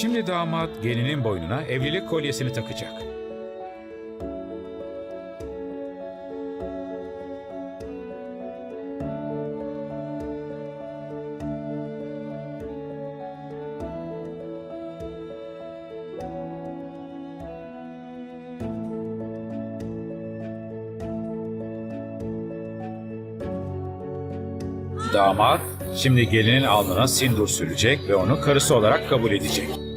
Şimdi damat gelinin boynuna evlilik kolyesini takacak. Damat şimdi gelinin alnına sindur sürecek ve onu karısı olarak kabul edecek.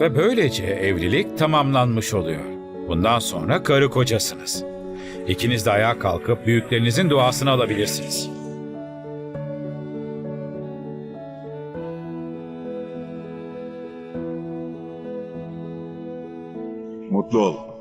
Ve böylece evlilik tamamlanmış oluyor. Bundan sonra karı kocasınız. İkiniz de ayağa kalkıp büyüklerinizin duasını alabilirsiniz. Mutlu ol.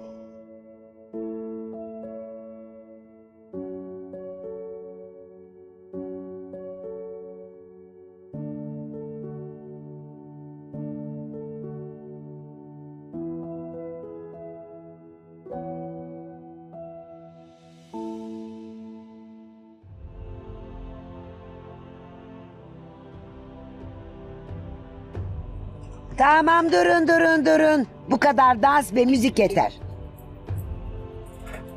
Tamam durun durun durun. Bu kadar dans ve müzik yeter.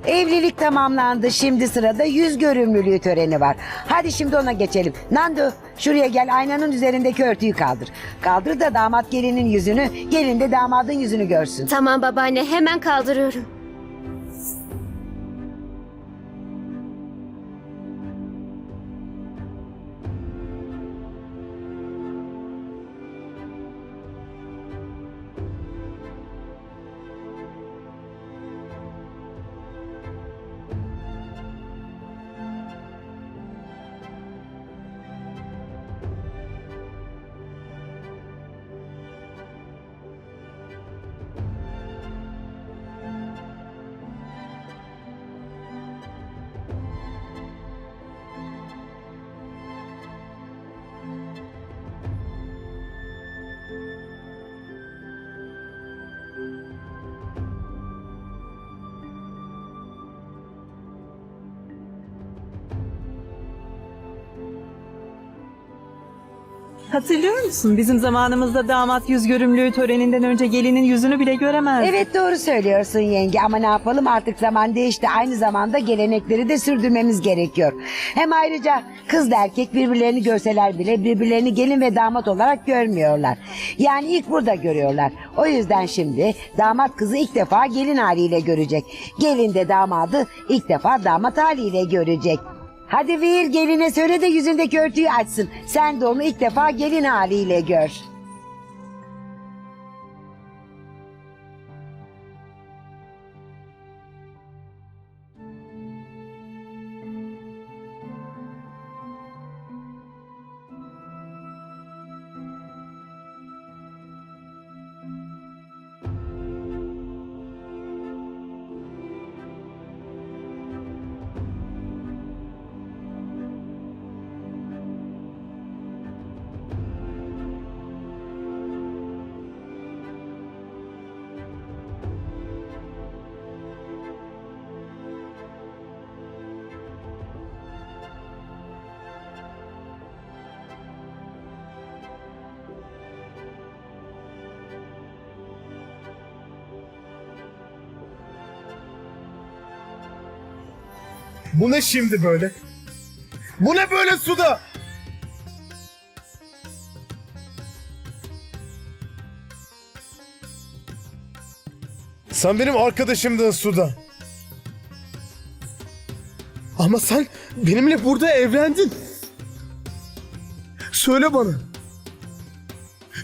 Evlilik tamamlandı. Şimdi sırada yüz görümlülüğü töreni var. Hadi şimdi ona geçelim. Nando şuraya gel aynanın üzerindeki örtüyü kaldır. Kaldır da damat gelinin yüzünü, gelin de damadın yüzünü görsün. Tamam babaanne hemen kaldırıyorum. Hatırlıyor musun? Bizim zamanımızda damat yüz görümlüğü töreninden önce gelinin yüzünü bile göremezdi. Evet doğru söylüyorsun yenge ama ne yapalım artık zaman değişti. Aynı zamanda gelenekleri de sürdürmemiz gerekiyor. Hem ayrıca kız da erkek birbirlerini görseler bile birbirlerini gelin ve damat olarak görmüyorlar. Yani ilk burada görüyorlar. O yüzden şimdi damat kızı ilk defa gelin haliyle görecek. Gelin de damadı ilk defa damat haliyle görecek. Hadi Vir geline söyle de yüzündeki örtüyü açsın. Sen de onu ilk defa gelin haliyle gör. Bu ne şimdi böyle? Bu ne böyle suda? Sen benim arkadaşımdın suda. Ama sen benimle burada evlendin. Söyle bana.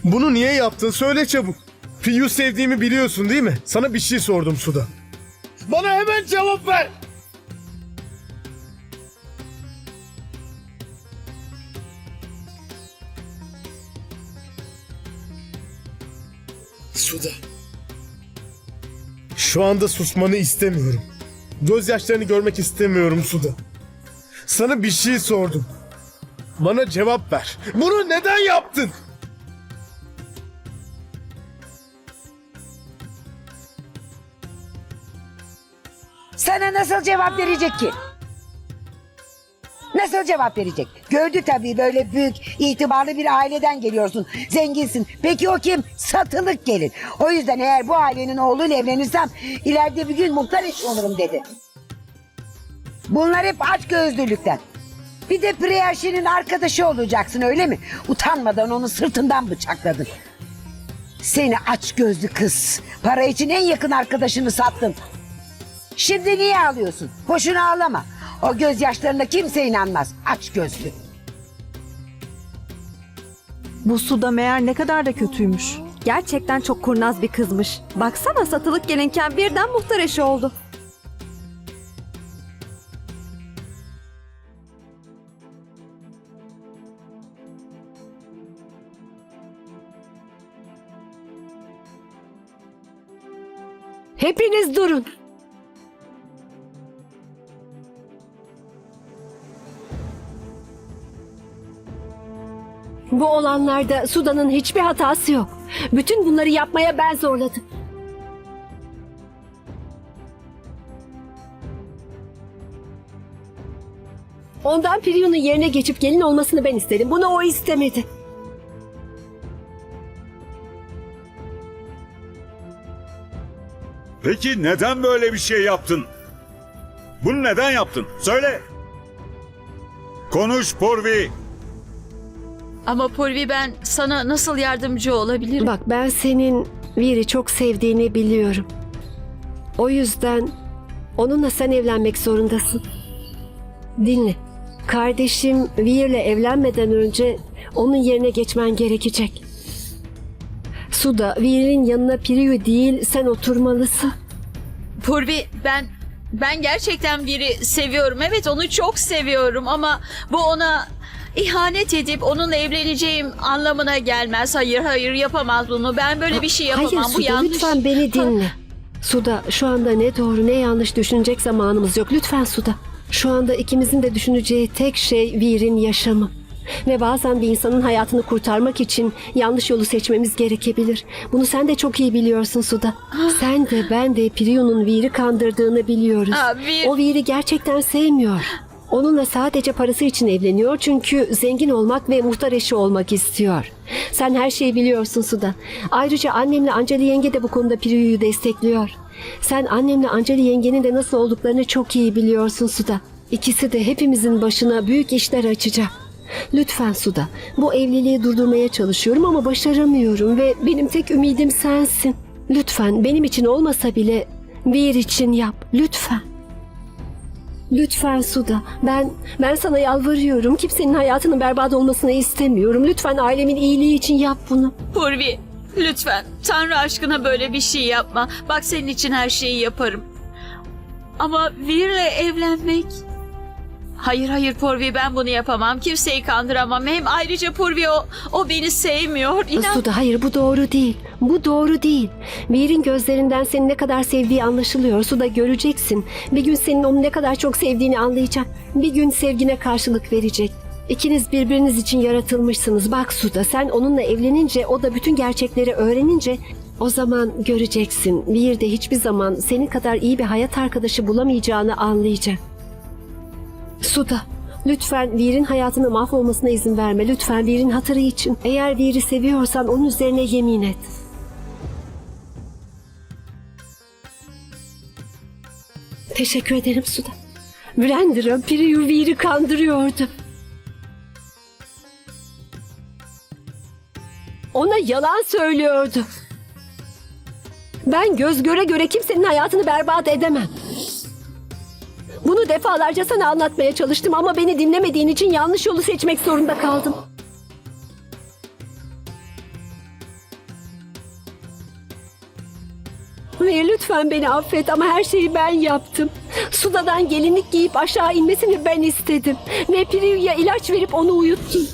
Bunu niye yaptın? Söyle çabuk. Fiyu sevdiğimi biliyorsun değil mi? Sana bir şey sordum suda. Bana hemen cevap ver. Suda. Şu anda susmanı istemiyorum. Gözyaşlarını görmek istemiyorum Suda. Sana bir şey sordum. Bana cevap ver. Bunu neden yaptın? Sana nasıl cevap verecek ki? Nasıl cevap verecek? Gördü tabii böyle büyük, itibarlı bir aileden geliyorsun. Zenginsin. Peki o kim? Satılık gelin. O yüzden eğer bu ailenin oğluyla evlenirsem ileride bir gün muhtar eş olurum dedi. Bunlar hep aç gözlülükten. Bir de Priyashi'nin arkadaşı olacaksın öyle mi? Utanmadan onu sırtından bıçakladın. Seni aç gözlü kız. Para için en yakın arkadaşını sattın. Şimdi niye ağlıyorsun? Boşuna ağlama. O gözyaşlarına kimse inanmaz. Aç gözlü. Bu suda meğer ne kadar da kötüymüş. Gerçekten çok kurnaz bir kızmış. Baksana satılık gelinken birden muhtar eşi oldu. Hepiniz durun. Bu olanlarda Suda'nın hiçbir hatası yok. Bütün bunları yapmaya ben zorladım. Ondan Priyu'nun yerine geçip gelin olmasını ben istedim. Bunu o istemedi. Peki neden böyle bir şey yaptın? Bunu neden yaptın? Söyle. Konuş Porvi. Ama Purvi ben sana nasıl yardımcı olabilirim? Bak ben senin Vir'i çok sevdiğini biliyorum. O yüzden onunla sen evlenmek zorundasın. Dinle. Kardeşim Vir'le evlenmeden önce onun yerine geçmen gerekecek. Suda Vir'in yanına Priyu değil sen oturmalısın. Purvi ben ben gerçekten biri seviyorum. Evet onu çok seviyorum ama bu ona ihanet edip onunla evleneceğim anlamına gelmez. Hayır hayır yapamaz bunu. Ben böyle bir şey yapamam. Hayır bu Suda yanlış. lütfen beni dinle. Suda şu anda ne doğru ne yanlış düşünecek zamanımız yok. Lütfen Suda. Şu anda ikimizin de düşüneceği tek şey Vir'in yaşamı. Ve bazen bir insanın hayatını kurtarmak için yanlış yolu seçmemiz gerekebilir. Bunu sen de çok iyi biliyorsun Suda. Sen de ben de Priyu'nun Vir'i kandırdığını biliyoruz. Aa, Vir- O Vir'i gerçekten sevmiyor. Onunla sadece parası için evleniyor çünkü zengin olmak ve muhtar eşi olmak istiyor. Sen her şeyi biliyorsun Suda. Ayrıca annemle Anceli yenge de bu konuda Priyu'yu destekliyor. Sen annemle Anceli yengenin de nasıl olduklarını çok iyi biliyorsun Suda. İkisi de hepimizin başına büyük işler açacak. Lütfen Suda. Bu evliliği durdurmaya çalışıyorum ama başaramıyorum ve benim tek ümidim sensin. Lütfen benim için olmasa bile bir için yap. Lütfen. Lütfen Suda. Ben ben sana yalvarıyorum. Kimsenin hayatının berbat olmasını istemiyorum. Lütfen ailemin iyiliği için yap bunu. Purvi lütfen Tanrı aşkına böyle bir şey yapma. Bak senin için her şeyi yaparım. Ama Vir'le evlenmek... Hayır hayır Purvi ben bunu yapamam. Kimseyi kandıramam. Hem ayrıca Purvi o, o beni sevmiyor. İnan. Suda hayır bu doğru değil. Bu doğru değil. Vir'in gözlerinden seni ne kadar sevdiği anlaşılıyor. Suda göreceksin. Bir gün senin onu ne kadar çok sevdiğini anlayacak. Bir gün sevgine karşılık verecek. İkiniz birbiriniz için yaratılmışsınız. Bak Suda sen onunla evlenince o da bütün gerçekleri öğrenince o zaman göreceksin. Bir de hiçbir zaman senin kadar iyi bir hayat arkadaşı bulamayacağını anlayacak. Suda, lütfen Vir'in hayatını mahvolmasına izin verme. Lütfen Vir'in hatırı için. Eğer Vir'i seviyorsan onun üzerine yemin et. Teşekkür ederim Suda. Brandra, Priyu Vir'i kandırıyordu. Ona yalan söylüyordu. Ben göz göre göre kimsenin hayatını berbat edemem. Bunu defalarca sana anlatmaya çalıştım ama beni dinlemediğin için yanlış yolu seçmek zorunda kaldım. Ve lütfen beni affet ama her şeyi ben yaptım. Suda'dan gelinlik giyip aşağı inmesini ben istedim. Ve Priyu'ya ilaç verip onu uyuttum.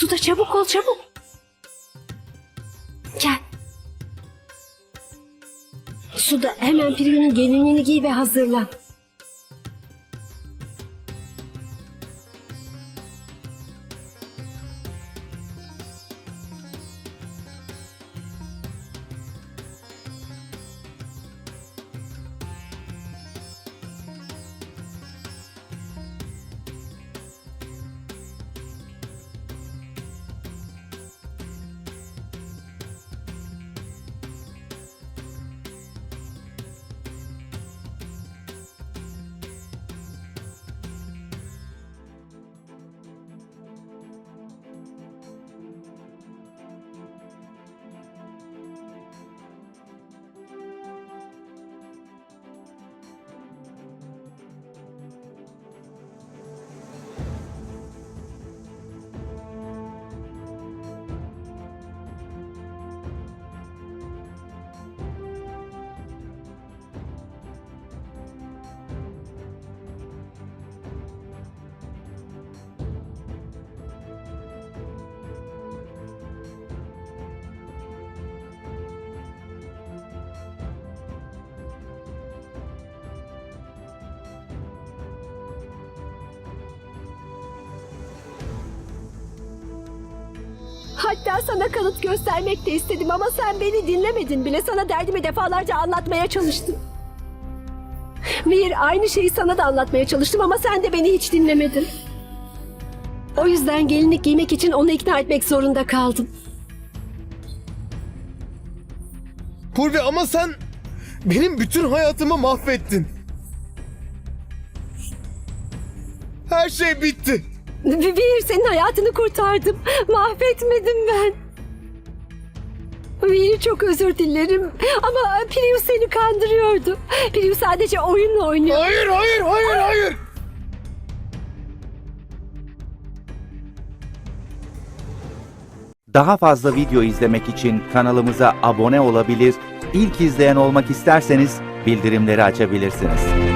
Suda çabuk ol çabuk. Gel. Suda hemen Priyu'nun gelinliğini giy ve hazırlan. Hatta sana kanıt göstermek de istedim ama sen beni dinlemedin bile. Sana derdimi defalarca anlatmaya çalıştım. Vir aynı şeyi sana da anlatmaya çalıştım ama sen de beni hiç dinlemedin. O yüzden gelinlik giymek için onu ikna etmek zorunda kaldım. Purvi ama sen benim bütün hayatımı mahvettin. Her şey bitti. Vir senin hayatını kurtardım. Mahvetmedim ben. Vir çok özür dilerim. Ama Priyu seni kandırıyordu. Priyu sadece oyun oynuyor. Hayır, hayır, hayır, hayır. Daha fazla video izlemek için kanalımıza abone olabilir, ilk izleyen olmak isterseniz bildirimleri açabilirsiniz.